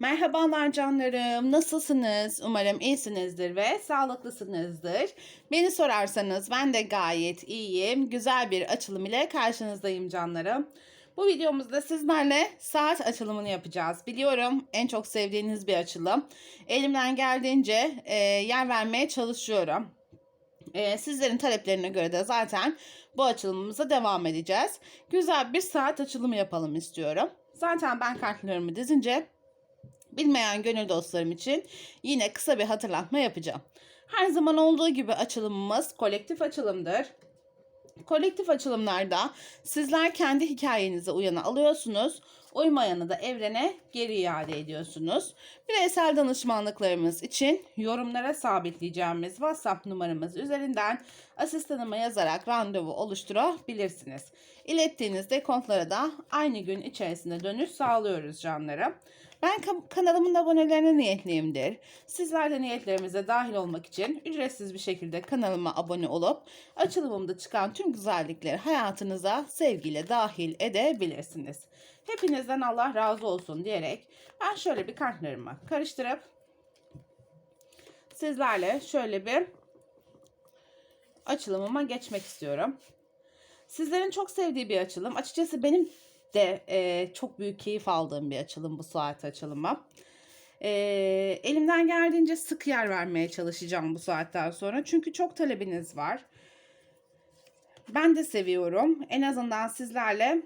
Merhabalar canlarım. Nasılsınız? Umarım iyisinizdir ve sağlıklısınızdır. Beni sorarsanız ben de gayet iyiyim. Güzel bir açılım ile karşınızdayım canlarım. Bu videomuzda sizlerle saat açılımını yapacağız. Biliyorum en çok sevdiğiniz bir açılım. Elimden geldiğince e, yer vermeye çalışıyorum. E, sizlerin taleplerine göre de zaten bu açılımımıza devam edeceğiz. Güzel bir saat açılımı yapalım istiyorum. Zaten ben kartlarımı dizince Bilmeyen gönül dostlarım için yine kısa bir hatırlatma yapacağım. Her zaman olduğu gibi açılımımız kolektif açılımdır. Kolektif açılımlarda sizler kendi hikayenize uyanı alıyorsunuz. Uymayanı da evrene geri iade ediyorsunuz. Bireysel danışmanlıklarımız için yorumlara sabitleyeceğimiz WhatsApp numaramız üzerinden asistanıma yazarak randevu oluşturabilirsiniz. İlettiğiniz dekontlara da aynı gün içerisinde dönüş sağlıyoruz canlarım. Ben ka- kanalımın abonelerine niyetliyimdir. Sizler de niyetlerimize dahil olmak için ücretsiz bir şekilde kanalıma abone olup açılımımda çıkan tüm güzellikleri hayatınıza sevgiyle dahil edebilirsiniz. Hepinizden Allah razı olsun diyerek ben şöyle bir kartlarımı karıştırıp sizlerle şöyle bir açılımıma geçmek istiyorum. Sizlerin çok sevdiği bir açılım. Açıkçası benim de e, çok büyük keyif aldığım bir açılım bu saat açılımı. E, elimden geldiğince sık yer vermeye çalışacağım bu saatten sonra. Çünkü çok talebiniz var. Ben de seviyorum. En azından sizlerle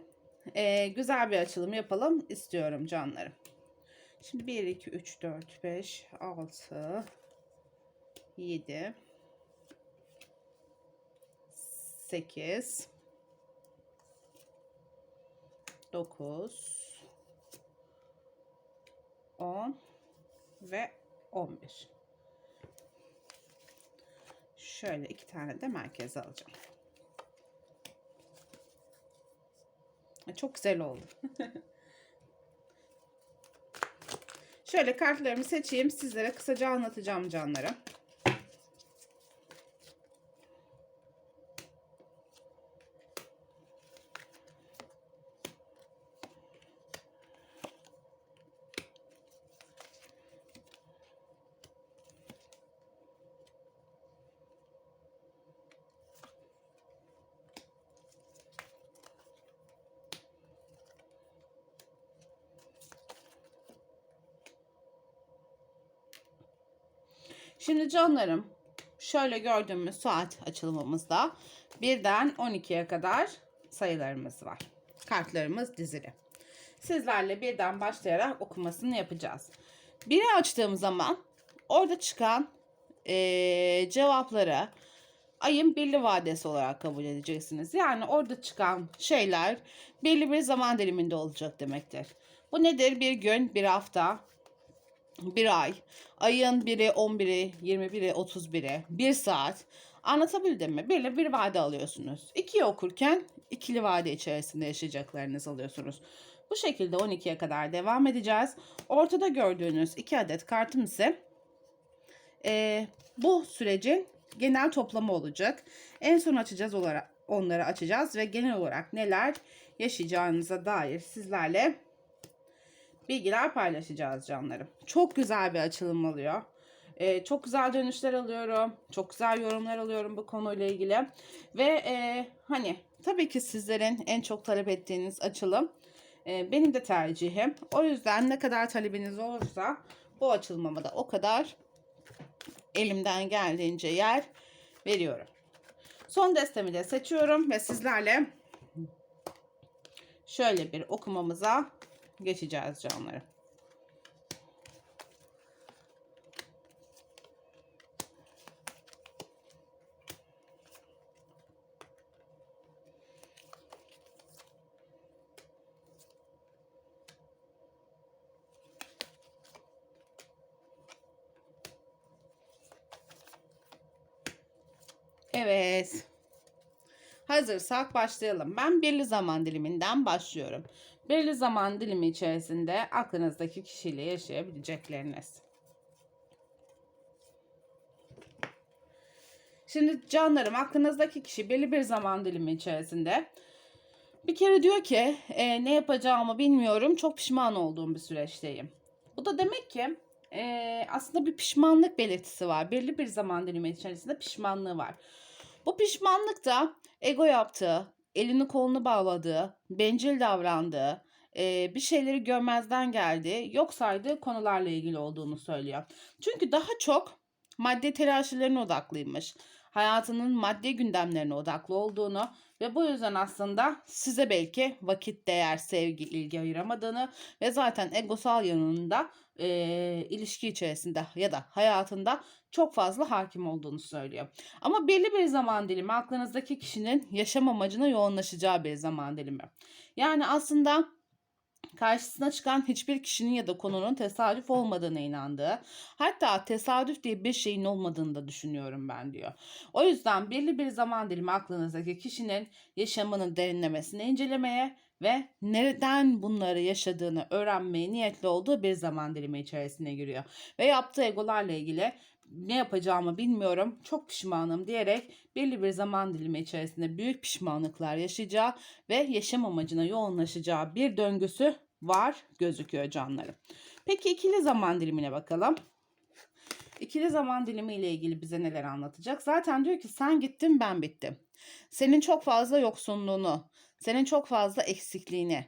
e, güzel bir açılım yapalım istiyorum canlarım. Şimdi 1, 2, 3, 4, 5, 6, 7, 8, 9 10 ve 11 şöyle iki tane de merkeze alacağım. Çok güzel oldu. Şöyle kartlarımı seçeyim. Sizlere kısaca anlatacağım canlarım Şimdi canlarım şöyle gördüğümüz saat açılımımızda birden 12'ye kadar sayılarımız var. Kartlarımız dizili. Sizlerle birden başlayarak okumasını yapacağız. Biri açtığım zaman orada çıkan eee, cevapları ayın belli vadesi olarak kabul edeceksiniz. Yani orada çıkan şeyler belli bir zaman diliminde olacak demektir. Bu nedir? Bir gün, bir hafta, bir ay, ayın biri 11'i, 21'i, 31'i, bir saat. Anlatabildim mi? Belli bir vade alıyorsunuz. İkiyi okurken ikili vade içerisinde yaşayacaklarınızı alıyorsunuz. Bu şekilde 12'ye kadar devam edeceğiz. Ortada gördüğünüz iki adet kartım ise eee, bu sürecin genel toplamı olacak. En son açacağız olarak onları açacağız ve genel olarak neler yaşayacağınıza dair sizlerle bilgiler paylaşacağız canlarım. Çok güzel bir açılım oluyor. Ee, çok güzel dönüşler alıyorum. Çok güzel yorumlar alıyorum bu konuyla ilgili. Ve e, hani tabii ki sizlerin en çok talep ettiğiniz açılım e, benim de tercihim. O yüzden ne kadar talebiniz olursa bu açılmama da o kadar elimden geldiğince yer veriyorum. Son destemi de seçiyorum ve sizlerle şöyle bir okumamıza geçeceğiz canlarım. Evet. Hazırsak başlayalım. Ben belli zaman diliminden başlıyorum. Belli zaman dilimi içerisinde aklınızdaki kişiyle yaşayabilecekleriniz. Şimdi canlarım aklınızdaki kişi belli bir zaman dilimi içerisinde bir kere diyor ki e, ne yapacağımı bilmiyorum çok pişman olduğum bir süreçteyim. Bu da demek ki eee, aslında bir pişmanlık belirtisi var. Belli bir zaman dilimi içerisinde pişmanlığı var. Bu pişmanlık da ego yaptığı, elini kolunu bağladığı, bencil davrandığı, eee, bir şeyleri görmezden geldiği, yok saydığı konularla ilgili olduğunu söylüyor. Çünkü daha çok madde telaşlarına odaklıymış. Hayatının maddi gündemlerine odaklı olduğunu ve bu yüzden aslında size belki vakit, değer, sevgi, ilgi ayıramadığını ve zaten egosal yanında eee, ilişki içerisinde ya da hayatında çok fazla hakim olduğunu söylüyor. Ama belli bir zaman dilimi aklınızdaki kişinin yaşam amacına yoğunlaşacağı bir zaman dilimi. Yani aslında karşısına çıkan hiçbir kişinin ya da konunun tesadüf olmadığına inandığı, hatta tesadüf diye bir şeyin olmadığını da düşünüyorum ben diyor. O yüzden belli bir zaman dilimi aklınızdaki kişinin yaşamının derinlemesine incelemeye ve nereden bunları yaşadığını öğrenmeye niyetli olduğu bir zaman dilimi içerisine giriyor. Ve yaptığı egolarla ilgili ne yapacağımı bilmiyorum, çok pişmanım diyerek belli bir zaman dilimi içerisinde büyük pişmanlıklar yaşayacağı ve yaşam amacına yoğunlaşacağı bir döngüsü var gözüküyor canlarım. Peki ikili zaman dilimine bakalım. İkili zaman dilimi ile ilgili bize neler anlatacak? Zaten diyor ki sen gittin ben bittim. Senin çok fazla yoksunluğunu, senin çok fazla eksikliğini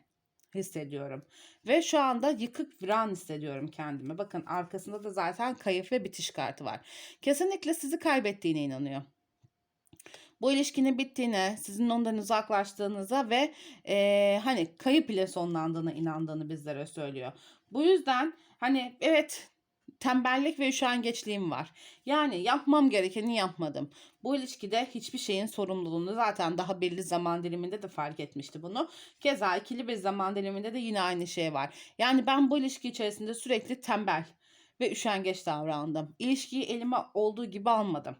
hissediyorum. Ve şu anda yıkık viran hissediyorum kendimi. Bakın arkasında da zaten kayıp ve bitiş kartı var. Kesinlikle sizi kaybettiğine inanıyor. Bu ilişkinin bittiğine, sizin ondan uzaklaştığınıza ve eee, hani kayıp ile sonlandığına inandığını bizlere söylüyor. Bu yüzden hani evet tembellik ve üşengeçliğim var. Yani yapmam gerekeni yapmadım. Bu ilişkide hiçbir şeyin sorumluluğunu zaten daha belli zaman diliminde de fark etmişti bunu. Keza ikili bir zaman diliminde de yine aynı şey var. Yani ben bu ilişki içerisinde sürekli tembel ve üşengeç davrandım. İlişkiyi elime olduğu gibi almadım.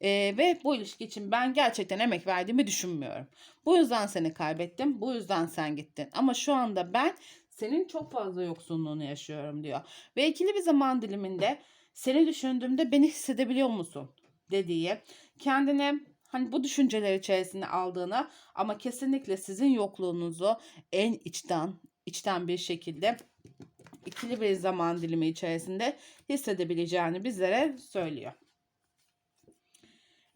Ee, ve bu ilişki için ben gerçekten emek verdiğimi düşünmüyorum. Bu yüzden seni kaybettim. Bu yüzden sen gittin. Ama şu anda ben senin çok fazla yoksunluğunu yaşıyorum diyor. Ve ikili bir zaman diliminde seni düşündüğümde beni hissedebiliyor musun dediği kendine hani bu düşünceler içerisinde aldığını ama kesinlikle sizin yokluğunuzu en içten içten bir şekilde ikili bir zaman dilimi içerisinde hissedebileceğini bizlere söylüyor.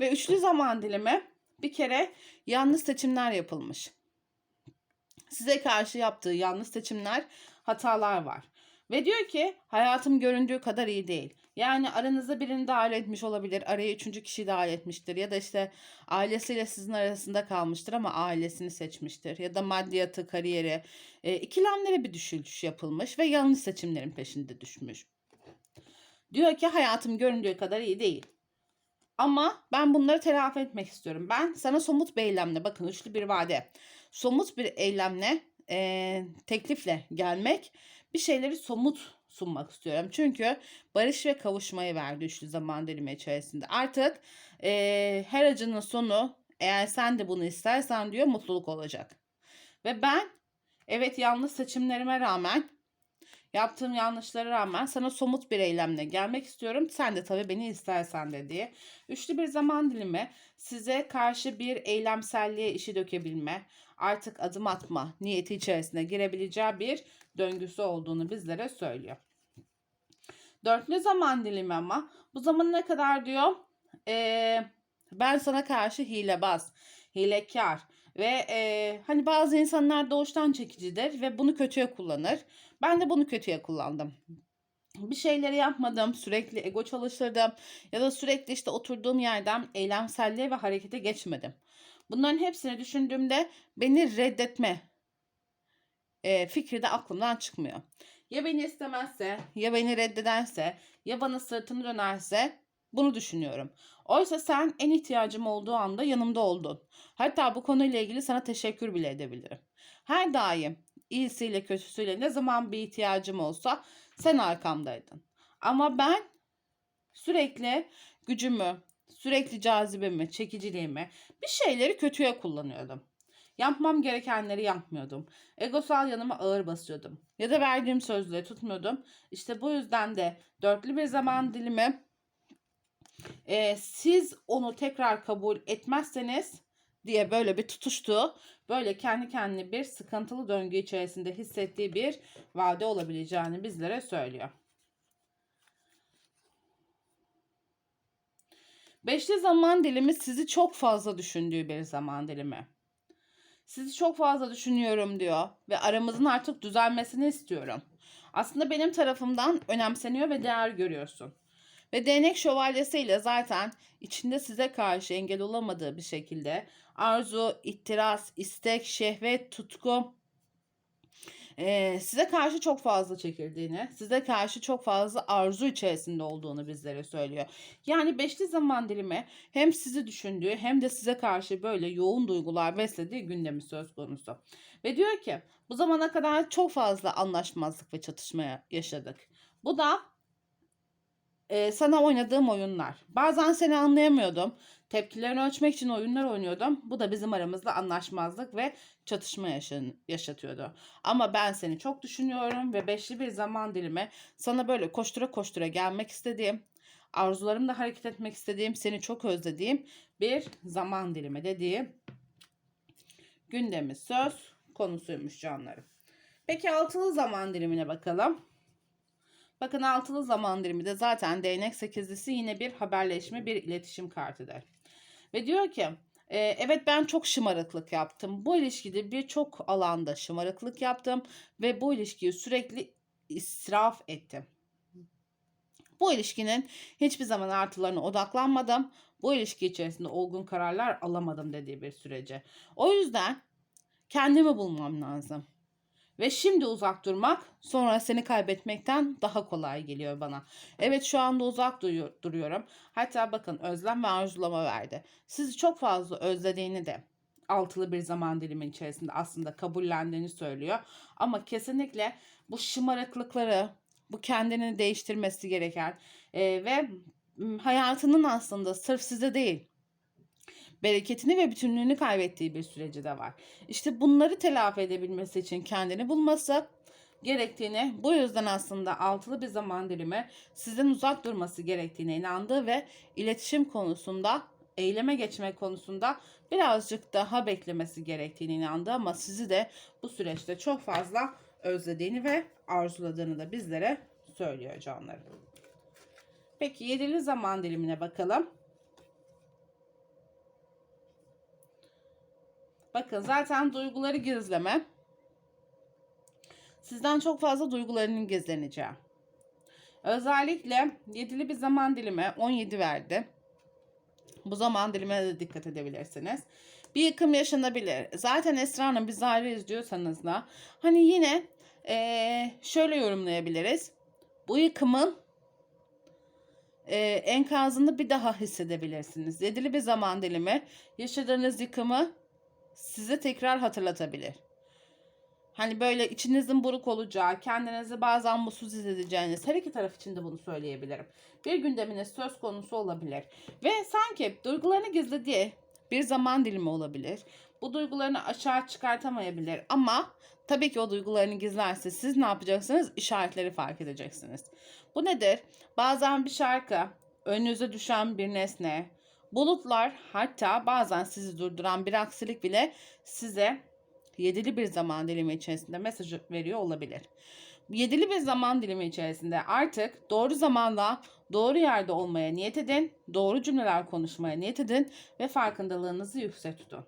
Ve üçlü zaman dilimi bir kere yanlış seçimler yapılmış. Size karşı yaptığı yanlış seçimler, hatalar var. Ve diyor ki hayatım göründüğü kadar iyi değil. Yani aranızda birini dahil etmiş olabilir. Araya üçüncü kişiyi dahil etmiştir. Ya da işte ailesiyle sizin arasında kalmıştır ama ailesini seçmiştir. Ya da maddiyatı, kariyeri, e, ikilemlere bir düşüş yapılmış ve yanlış seçimlerin peşinde düşmüş. Diyor ki hayatım göründüğü kadar iyi değil. Ama ben bunları telafi etmek istiyorum. Ben sana somut bir eylemle, bakın üçlü bir vade, somut bir eylemle, e, teklifle gelmek, bir şeyleri somut sunmak istiyorum. Çünkü barış ve kavuşmayı verdi üçlü zaman dilimi içerisinde. Artık e, her acının sonu, eğer sen de bunu istersen diyor, mutluluk olacak. Ve ben, evet yanlış seçimlerime rağmen Yaptığım yanlışlara rağmen sana somut bir eylemle gelmek istiyorum. Sen de tabii beni istersen de. Üçlü bir zaman dilimi size karşı bir eylemselliğe işi dökebilme, artık adım atma niyeti içerisine girebileceği bir döngüsü olduğunu bizlere söylüyor. Dörtlü zaman dilimi ama bu zaman ne kadar diyor? Ee, ben sana karşı hilebaz, hilekar ve e, hani bazı insanlar doğuştan çekicidir ve bunu kötüye kullanır. Ben de bunu kötüye kullandım. Bir şeyleri yapmadım, sürekli ego çalıştırdım ya da sürekli işte oturduğum yerden eylemselliğe ve harekete geçmedim. Bunların hepsini düşündüğümde beni reddetme e, fikri de aklımdan çıkmıyor. Ya beni istemezse, ya beni reddederse, ya bana sırtını dönerse bunu düşünüyorum. Oysa sen en ihtiyacım olduğu anda yanımda oldun. Hatta bu konuyla ilgili sana teşekkür bile edebilirim. Her daim iyisiyle kötüsüyle ne zaman bir ihtiyacım olsa sen arkamdaydın. Ama ben sürekli gücümü, sürekli cazibemi, çekiciliğimi bir şeyleri kötüye kullanıyordum. Yapmam gerekenleri yapmıyordum. Egosal yanıma ağır basıyordum. Ya da verdiğim sözleri tutmuyordum. İşte bu yüzden de dörtlü bir zaman dilimi e, siz onu tekrar kabul etmezseniz diye böyle bir tutuştuğu, böyle kendi kendine bir sıkıntılı döngü içerisinde hissettiği bir vade olabileceğini bizlere söylüyor. Beşli zaman dilimi sizi çok fazla düşündüğü bir zaman dilimi. Sizi çok fazla düşünüyorum diyor ve aramızın artık düzelmesini istiyorum. Aslında benim tarafımdan önemseniyor ve değer görüyorsun. Ve değnek şövalyesiyle zaten içinde size karşı engel olamadığı bir şekilde arzu, ittiraz, istek, şehvet, tutku eee, size karşı çok fazla çekildiğini, size karşı çok fazla arzu içerisinde olduğunu bizlere söylüyor. Yani beşli zaman dilimi hem sizi düşündüğü hem de size karşı böyle yoğun duygular beslediği gündemi söz konusu. Ve diyor ki bu zamana kadar çok fazla anlaşmazlık ve çatışma yaşadık. Bu da e, sana oynadığım oyunlar. Bazen seni anlayamıyordum. Tepkilerini ölçmek için oyunlar oynuyordum. Bu da bizim aramızda anlaşmazlık ve çatışma yaşan- yaşatıyordu. Ama ben seni çok düşünüyorum ve beşli bir zaman dilimi sana böyle koştura koştura gelmek istediğim, arzularımda hareket etmek istediğim, seni çok özlediğim bir zaman dilimi dediği gündemi söz konusuymuş canlarım. Peki altılı zaman dilimine bakalım. Bakın altılı zaman dilimi de zaten değnek sekizlisi yine bir haberleşme, bir iletişim kartıdır. Ve diyor ki e, evet ben çok şımarıklık yaptım. Bu ilişkide birçok alanda şımarıklık yaptım ve bu ilişkiyi sürekli israf ettim. Bu ilişkinin hiçbir zaman artılarına odaklanmadım. Bu ilişki içerisinde olgun kararlar alamadım dediği bir sürece. O yüzden kendimi bulmam lazım. Ve şimdi uzak durmak sonra seni kaybetmekten daha kolay geliyor bana. Evet şu anda uzak duruyor- duruyorum. Hatta bakın özlem ve arzulama verdi. Sizi çok fazla özlediğini de altılı bir zaman dilimin içerisinde aslında kabullendiğini söylüyor. Ama kesinlikle bu şımarıklıkları, bu kendini değiştirmesi gereken e, ve hayatının aslında sırf size değil bereketini ve bütünlüğünü kaybettiği bir süreci de var. İşte bunları telafi edebilmesi için kendini bulması gerektiğini, bu yüzden aslında altılı bir zaman dilimi sizden uzak durması gerektiğine inandığı ve iletişim konusunda, eyleme geçmek konusunda birazcık daha beklemesi gerektiğine inandı ama sizi de bu süreçte çok fazla özlediğini ve arzuladığını da bizlere söylüyor canlarım. Peki yedili zaman dilimine bakalım. Bakın zaten duyguları gizleme. Sizden çok fazla duygularının gizleneceği. Özellikle yedili bir zaman dilimi 17 verdi. Bu zaman dilimine de dikkat edebilirsiniz. Bir yıkım yaşanabilir. Zaten Esra Hanım biz ayrı izliyorsanız da hani yine eee, şöyle yorumlayabiliriz. Bu yıkımın eee, enkazını bir daha hissedebilirsiniz. Yedili bir zaman dilimi yaşadığınız yıkımı size tekrar hatırlatabilir. Hani böyle içinizin buruk olacağı, kendinizi bazen mutsuz hissedeceğiniz her iki taraf için de bunu söyleyebilirim. Bir gündeminiz söz konusu olabilir. Ve sanki duygularını gizlediği bir zaman dilimi olabilir. Bu duygularını aşağı çıkartamayabilir ama tabii ki o duygularını gizlerse siz ne yapacaksınız? İşaretleri fark edeceksiniz. Bu nedir? Bazen bir şarkı, önünüze düşen bir nesne, bulutlar hatta bazen sizi durduran bir aksilik bile size yedili bir zaman dilimi içerisinde mesaj veriyor olabilir. Yedili bir zaman dilimi içerisinde artık doğru zamanda doğru yerde olmaya niyet edin, doğru cümleler konuşmaya niyet edin ve farkındalığınızı yüksek tutun.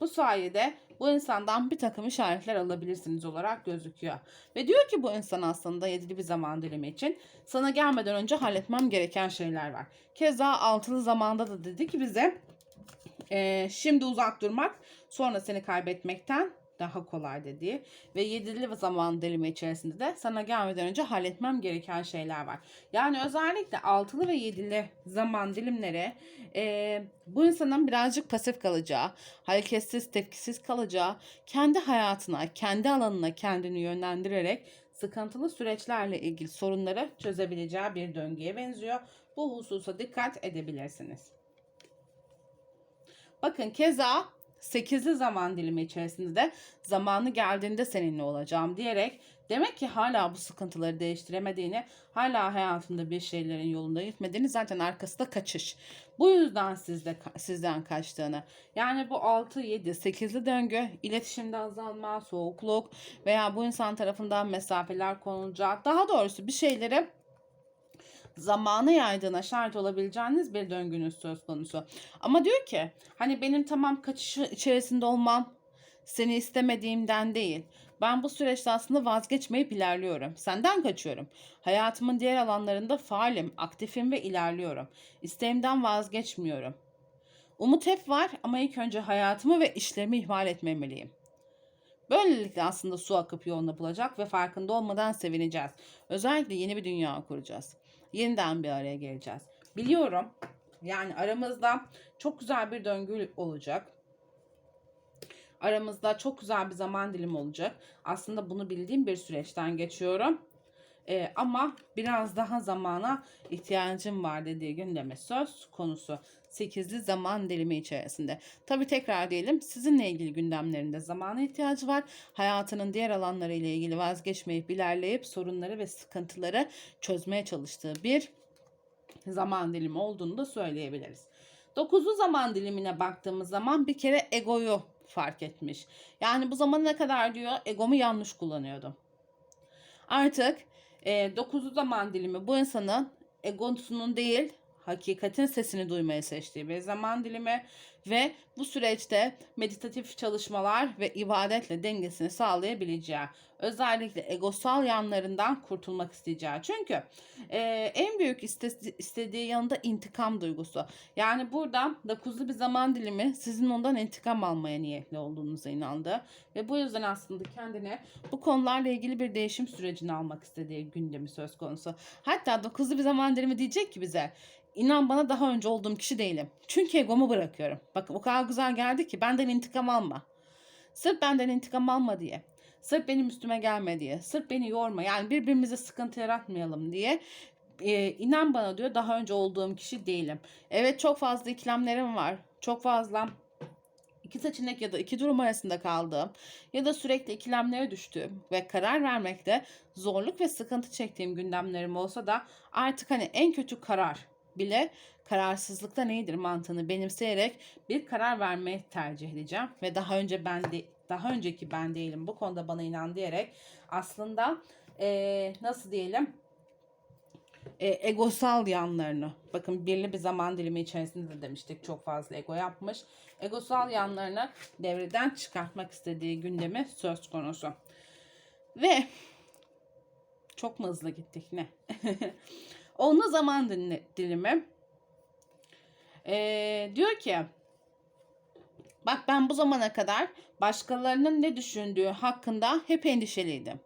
Bu sayede bu insandan bir takım işaretler alabilirsiniz olarak gözüküyor. Ve diyor ki bu insan aslında yedili bir zaman dilimi için sana gelmeden önce halletmem gereken şeyler var. Keza altılı zamanda da dedi ki bize eee, şimdi uzak durmak sonra seni kaybetmekten daha kolay dediği ve yedili zaman dilimi içerisinde de sana gelmeden önce halletmem gereken şeyler var. Yani özellikle altılı ve yedili zaman dilimleri eee, bu insanın birazcık pasif kalacağı, hareketsiz, tepkisiz kalacağı, kendi hayatına, kendi alanına kendini yönlendirerek sıkıntılı süreçlerle ilgili sorunları çözebileceği bir döngüye benziyor. Bu hususa dikkat edebilirsiniz. Bakın keza 8'li zaman dilimi içerisinde de zamanı geldiğinde seninle olacağım diyerek Demek ki hala bu sıkıntıları değiştiremediğini, hala hayatında bir şeylerin yolunda gitmediğini zaten arkasında kaçış. Bu yüzden sizde sizden kaçtığını. Yani bu 6 7 8'li döngü, iletişimde azalma, soğukluk veya bu insan tarafından mesafeler konulacak. Daha doğrusu bir şeyleri zamanı yaydığına şahit olabileceğiniz bir döngünüz söz konusu. Ama diyor ki hani benim tamam kaçışı içerisinde olmam seni istemediğimden değil. Ben bu süreçte aslında vazgeçmeyip ilerliyorum. Senden kaçıyorum. Hayatımın diğer alanlarında faalim, aktifim ve ilerliyorum. İsteğimden vazgeçmiyorum. Umut hep var ama ilk önce hayatımı ve işlerimi ihmal etmemeliyim. Böylelikle aslında su akıp yolunu bulacak ve farkında olmadan sevineceğiz. Özellikle yeni bir dünya kuracağız. Yeniden bir araya geleceğiz. Biliyorum yani aramızda çok güzel bir döngü olacak. Aramızda çok güzel bir zaman dilimi olacak. Aslında bunu bildiğim bir süreçten geçiyorum. Ee, ama biraz daha zamana ihtiyacım var dediği gündeme söz konusu. 8'li zaman dilimi içerisinde. Tabi tekrar diyelim sizinle ilgili gündemlerinde zamana ihtiyacı var. Hayatının diğer alanları ile ilgili vazgeçmeyip ilerleyip sorunları ve sıkıntıları çözmeye çalıştığı bir zaman dilimi olduğunu da söyleyebiliriz. 9'lu zaman dilimine baktığımız zaman bir kere egoyu fark etmiş. Yani bu zamana kadar diyor egomu yanlış kullanıyordum. Artık e, 9'lu zaman dilimi bu insanın egosunun değil hakikatin sesini duymayı seçtiği bir zaman dilimi ve bu süreçte meditatif çalışmalar ve ibadetle dengesini sağlayabileceği, özellikle egosal yanlarından kurtulmak isteyeceği. Çünkü e, en büyük iste, istediği yanında intikam duygusu. Yani burada dokuzlu bir zaman dilimi sizin ondan intikam almaya niyetli olduğunuza inandı. Ve bu yüzden aslında kendine bu konularla ilgili bir değişim sürecini almak istediği gündemi söz konusu. Hatta dokuzlu bir zaman dilimi diyecek ki bize İnan bana daha önce olduğum kişi değilim. Çünkü egomu bırakıyorum. Bakın o kadar güzel geldi ki benden intikam alma. Sırf benden intikam alma diye. Sırf benim üstüme gelme diye. Sırf beni yorma. Yani birbirimize sıkıntı yaratmayalım diye. Ee, inan bana diyor daha önce olduğum kişi değilim. Evet çok fazla ikilemlerim var. Çok fazla iki seçenek ya da iki durum arasında kaldığım ya da sürekli ikilemlere düştüğüm ve karar vermekte zorluk ve sıkıntı çektiğim gündemlerim olsa da artık hani en kötü karar bile kararsızlıkta neyidir mantığını benimseyerek bir karar vermeyi tercih edeceğim. Ve daha önce ben de daha önceki ben değilim bu konuda bana inan diyerek aslında ee, nasıl diyelim e, egosal yanlarını bakın birli bir zaman dilimi içerisinde de demiştik çok fazla ego yapmış egosal yanlarını devreden çıkartmak istediği gündemi söz konusu. Ve çok mı hızlı gittik ne Onunla zaman dilimi. Ee, diyor ki bak ben bu zamana kadar başkalarının ne düşündüğü hakkında hep endişeliydim.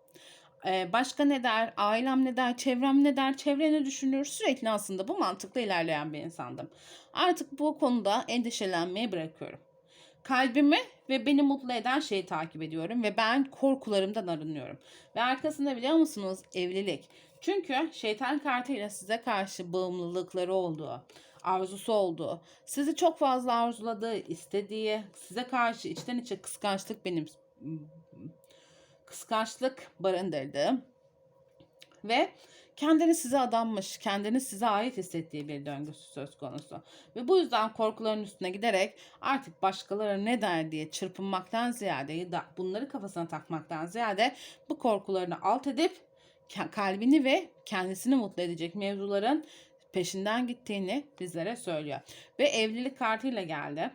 Ee, başka ne der, ailem ne der, çevrem ne der, çevre ne düşünür sürekli aslında bu mantıkla ilerleyen bir insandım. Artık bu konuda endişelenmeyi bırakıyorum. Kalbimi ve beni mutlu eden şeyi takip ediyorum ve ben korkularımdan arınıyorum. Ve arkasında biliyor musunuz evlilik. Çünkü şeytan kartıyla size karşı bağımlılıkları olduğu, arzusu olduğu, sizi çok fazla arzuladığı, istediği, size karşı içten içe kıskançlık benim kıskançlık barındırdığı ve kendini size adanmış, kendini size ait hissettiği bir döngüsü söz konusu. Ve bu yüzden korkuların üstüne giderek artık başkaları ne der diye çırpınmaktan ziyade ya da bunları kafasına takmaktan ziyade bu korkularını alt edip kalbini ve kendisini mutlu edecek mevzuların peşinden gittiğini bizlere söylüyor. Ve evlilik kartıyla geldi.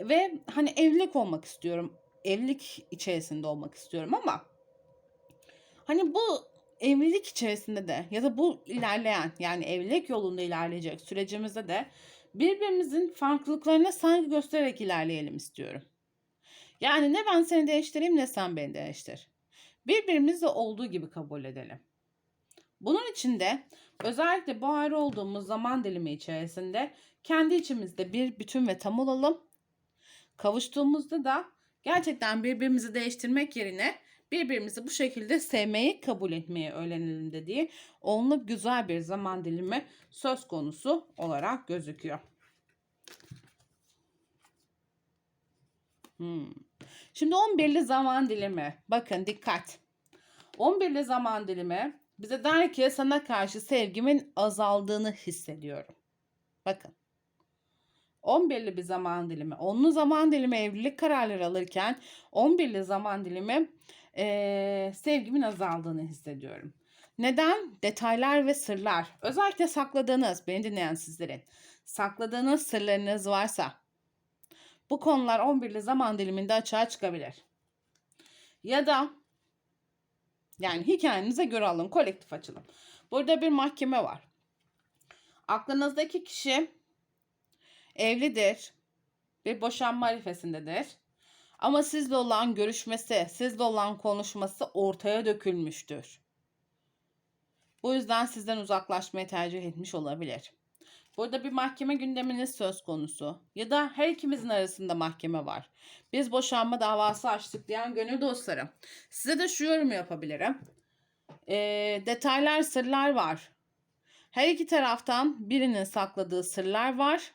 Ve hani evlilik olmak istiyorum. Evlilik içerisinde olmak istiyorum ama hani bu evlilik içerisinde de ya da bu ilerleyen yani evlilik yolunda ilerleyecek sürecimizde de birbirimizin farklılıklarına saygı göstererek ilerleyelim istiyorum. Yani ne ben seni değiştireyim ne sen beni değiştir. Birbirimizi olduğu gibi kabul edelim. Bunun için de özellikle bu ayrı olduğumuz zaman dilimi içerisinde kendi içimizde bir bütün ve tam olalım. Kavuştuğumuzda da gerçekten birbirimizi değiştirmek yerine birbirimizi bu şekilde sevmeyi kabul etmeyi öğrenelim dediği onlu güzel bir zaman dilimi söz konusu olarak gözüküyor. Hmm. Şimdi 11'li zaman dilimi. Bakın dikkat. 11'li zaman dilimi bize der ki sana karşı sevgimin azaldığını hissediyorum. Bakın. 11'li bir zaman dilimi. 10'lu zaman dilimi evlilik kararları alırken 11'li zaman dilimi eee, sevgimin azaldığını hissediyorum. Neden? Detaylar ve sırlar. Özellikle sakladığınız, beni dinleyen sizlerin sakladığınız sırlarınız varsa bu konular 11'li zaman diliminde açığa çıkabilir. Ya da yani hikayenize göre alın kolektif açılım. Burada bir mahkeme var. Aklınızdaki kişi evlidir. Bir boşanma arifesindedir. Ama sizle olan görüşmesi, sizle olan konuşması ortaya dökülmüştür. Bu yüzden sizden uzaklaşmayı tercih etmiş olabilir. Burada bir mahkeme gündeminiz söz konusu. Ya da her ikimizin arasında mahkeme var. Biz boşanma davası açtık diyen gönül dostlarım. Size de şu yorumu yapabilirim. Ee, detaylar, sırlar var. Her iki taraftan birinin sakladığı sırlar var.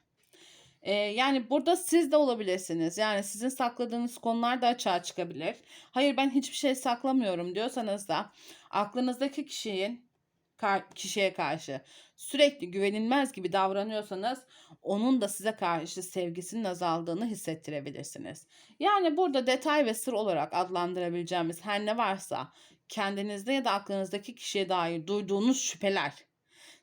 Ee, yani burada siz de olabilirsiniz. Yani sizin sakladığınız konular da açığa çıkabilir. Hayır ben hiçbir şey saklamıyorum diyorsanız da aklınızdaki kişinin kişiye karşı sürekli güvenilmez gibi davranıyorsanız onun da size karşı sevgisinin azaldığını hissettirebilirsiniz. Yani burada detay ve sır olarak adlandırabileceğimiz her ne varsa kendinizde ya da aklınızdaki kişiye dair duyduğunuz şüpheler,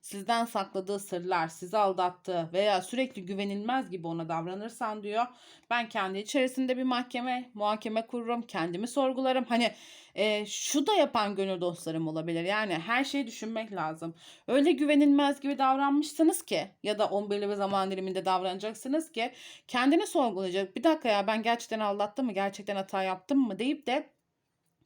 sizden sakladığı sırlar, sizi aldattığı veya sürekli güvenilmez gibi ona davranırsan diyor. Ben kendi içerisinde bir mahkeme, muhakeme kururum, kendimi sorgularım. Hani e, şu da yapan gönül dostlarım olabilir. Yani her şeyi düşünmek lazım. Öyle güvenilmez gibi davranmışsınız ki ya da 11'li bir zaman diliminde davranacaksınız ki kendini sorgulayacak. Bir dakika ya ben gerçekten aldattım mı? Gerçekten hata yaptım mı? deyip de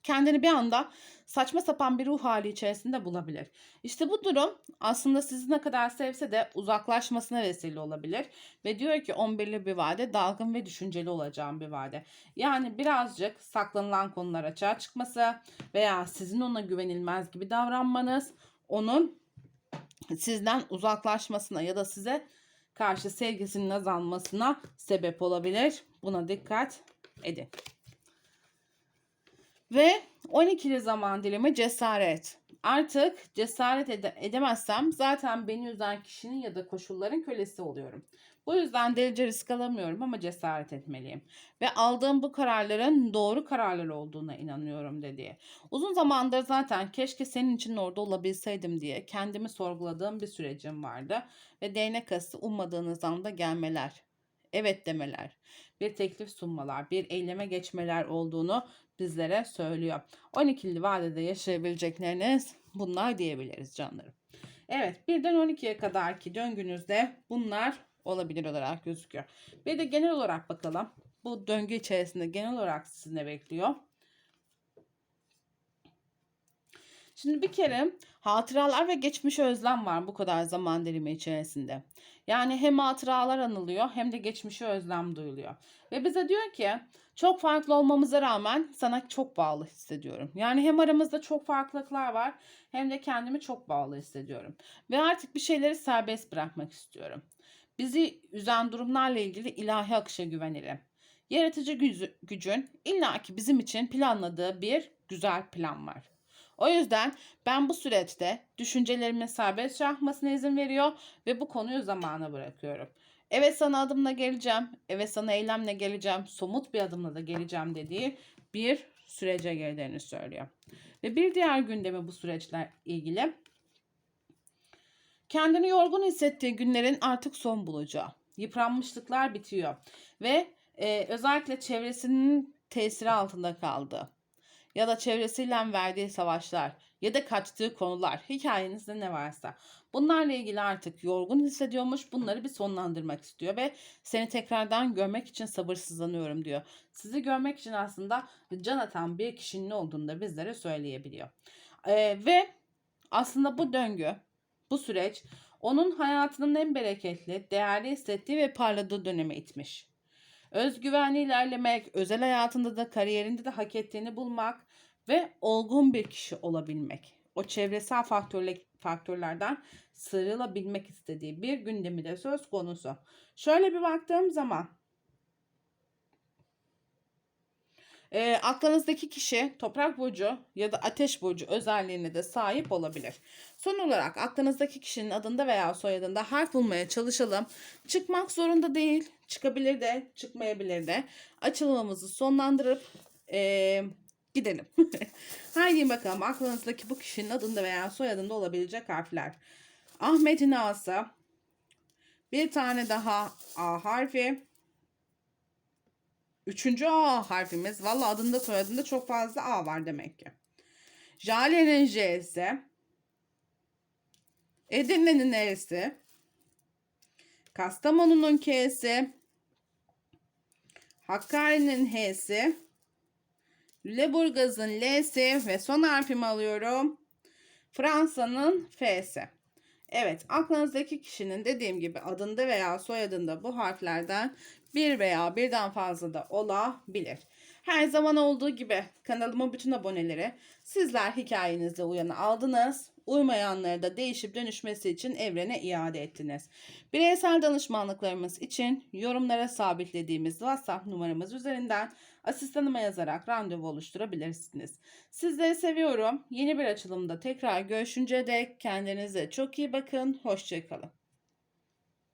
kendini bir anda saçma sapan bir ruh hali içerisinde bulabilir. İşte bu durum aslında sizi ne kadar sevse de uzaklaşmasına vesile olabilir. Ve diyor ki 11'li bir vade dalgın ve düşünceli olacağım bir vade. Yani birazcık saklanılan konular açığa çıkması veya sizin ona güvenilmez gibi davranmanız onun sizden uzaklaşmasına ya da size karşı sevgisinin azalmasına sebep olabilir. Buna dikkat edin. Ve 12'li zaman dilimi cesaret. Artık cesaret ede- edemezsem zaten beni üzen kişinin ya da koşulların kölesi oluyorum. Bu yüzden delice risk alamıyorum ama cesaret etmeliyim. Ve aldığım bu kararların doğru kararlar olduğuna inanıyorum dedi. Uzun zamandır zaten keşke senin için orada olabilseydim diye kendimi sorguladığım bir sürecim vardı. Ve değnek ası ummadığınız anda gelmeler, evet demeler, bir teklif sunmalar, bir eyleme geçmeler olduğunu bizlere söylüyor. 12'li vadede yaşayabilecekleriniz bunlar diyebiliriz canlarım. Evet birden 12'ye kadarki döngünüzde bunlar olabilir olarak gözüküyor. Bir de genel olarak bakalım. Bu döngü içerisinde genel olarak sizi ne bekliyor? Şimdi bir kere hatıralar ve geçmiş özlem var bu kadar zaman dilimi içerisinde. Yani hem hatıralar anılıyor hem de geçmişe özlem duyuluyor. Ve bize diyor ki çok farklı olmamıza rağmen sana çok bağlı hissediyorum. Yani hem aramızda çok farklılıklar var hem de kendimi çok bağlı hissediyorum. Ve artık bir şeyleri serbest bırakmak istiyorum. Bizi üzen durumlarla ilgili ilahi akışa güvenelim. Yaratıcı gücü- gücün illaki bizim için planladığı bir güzel plan var. O yüzden ben bu süreçte düşüncelerimin serbest bırakmasına izin veriyor ve bu konuyu zamana bırakıyorum. Evet sana adımla geleceğim, evet sana eylemle geleceğim, somut bir adımla da geleceğim dediği bir sürece girdiğini söylüyor. Ve bir diğer gündemi bu süreçler ilgili kendini yorgun hissettiği günlerin artık son bulacağı. Yıpranmışlıklar bitiyor ve e, özellikle çevresinin tesiri altında kaldı ya da çevresiyle verdiği savaşlar ya da kaçtığı konular hikayenizde ne varsa bunlarla ilgili artık yorgun hissediyormuş bunları bir sonlandırmak istiyor ve seni tekrardan görmek için sabırsızlanıyorum diyor. Sizi görmek için aslında can atan bir kişinin olduğunu da bizlere söyleyebiliyor. Ee, ve aslında bu döngü bu süreç onun hayatının en bereketli, değerli hissettiği ve parladığı döneme itmiş. Özgüvenli ilerlemek, özel hayatında da kariyerinde de hak ettiğini bulmak ve olgun bir kişi olabilmek. O çevresel faktörle, faktörlerden sıyrılabilmek istediği bir gündemi de söz konusu. Şöyle bir baktığım zaman E, aklınızdaki kişi toprak burcu ya da ateş burcu özelliğine de sahip olabilir. Son olarak aklınızdaki kişinin adında veya soyadında harf bulmaya çalışalım. Çıkmak zorunda değil. Çıkabilir de çıkmayabilir de. Açılımımızı sonlandırıp e, gidelim. Haydi bakalım aklınızdaki bu kişinin adında veya soyadında olabilecek harfler. Ahmet'in A'sı. Bir tane daha A harfi. Üçüncü A harfimiz. Valla adında soyadında çok fazla A var demek ki. Jale'nin J'si. Edirne'nin E'si. Kastamonu'nun K'si. Hakkari'nin H'si. Lüleburgaz'ın L'si ve son harfimi alıyorum. Fransa'nın F'si. Evet, aklınızdaki kişinin dediğim gibi adında veya soyadında bu harflerden bir veya birden fazla da olabilir. Her zaman olduğu gibi kanalımın bütün aboneleri sizler hikayenizde uyanı aldınız. Uymayanları da değişip dönüşmesi için evrene iade ettiniz. Bireysel danışmanlıklarımız için yorumlara sabitlediğimiz WhatsApp numaramız üzerinden asistanıma yazarak randevu oluşturabilirsiniz. Sizleri seviyorum. Yeni bir açılımda tekrar görüşünceye dek kendinize çok iyi bakın. Hoşçakalın.